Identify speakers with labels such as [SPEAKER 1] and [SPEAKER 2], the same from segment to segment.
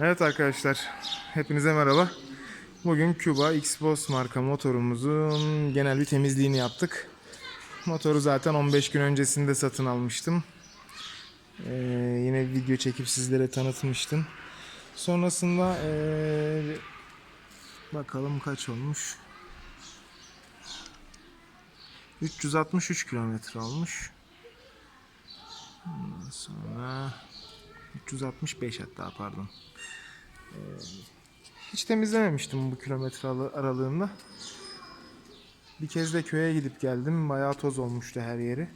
[SPEAKER 1] Evet arkadaşlar, hepinize merhaba. Bugün Cuba X-Boss marka motorumuzun genel bir temizliğini yaptık. Motoru zaten 15 gün öncesinde satın almıştım. Ee, yine video çekip sizlere tanıtmıştım. Sonrasında ee, bakalım kaç olmuş. 363 kilometre olmuş. Ondan sonra 365 hatta pardon. Ee, hiç temizlememiştim bu kilometre aralı- aralığında. Bir kez de köye gidip geldim. Bayağı toz olmuştu her yeri.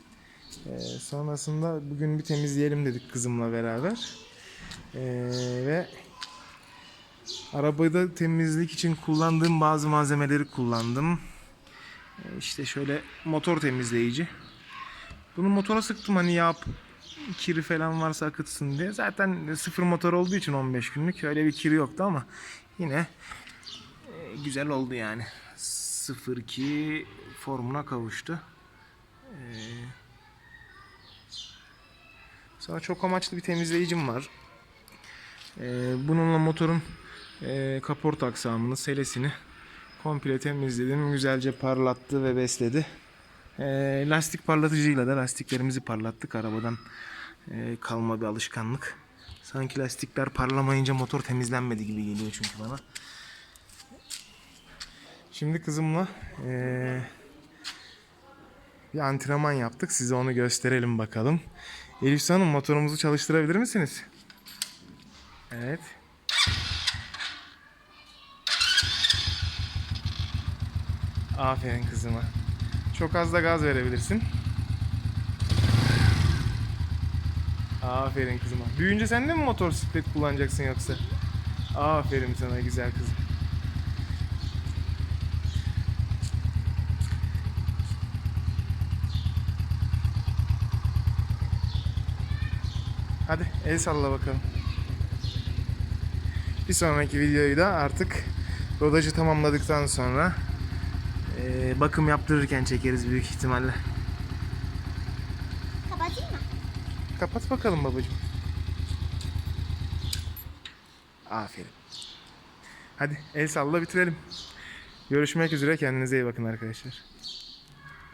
[SPEAKER 1] Ee, sonrasında bugün bir temizleyelim dedik kızımla beraber. Ee, ve arabada temizlik için kullandığım bazı malzemeleri kullandım. Ee, işte şöyle motor temizleyici. Bunu motora sıktım hani yağ kiri falan varsa akıtsın diye. Zaten sıfır motor olduğu için 15 günlük öyle bir kiri yoktu ama yine e, güzel oldu yani. 0-2 formuna kavuştu. E, sonra çok amaçlı bir temizleyicim var. E, bununla motorun kaporta aksamını, selesini komple temizledim. Güzelce parlattı ve besledi. E, lastik parlatıcıyla da lastiklerimizi parlattık arabadan e, kalma bir alışkanlık. Sanki lastikler parlamayınca motor temizlenmedi gibi geliyor çünkü bana. Şimdi kızımla e, bir antrenman yaptık. Size onu gösterelim bakalım. Elif Hanım motorumuzu çalıştırabilir misiniz? Evet. Aferin kızıma. Çok az da gaz verebilirsin. Aferin kızıma. Büyüyünce sen de mi motosiklet kullanacaksın yoksa? Aferin sana güzel kızım. Hadi el salla bakalım. Bir sonraki videoyu da artık rodajı tamamladıktan sonra bakım yaptırırken çekeriz büyük ihtimalle. Kapat bakalım babacığım. Aferin. Hadi el salla bitirelim. Görüşmek üzere kendinize iyi bakın arkadaşlar.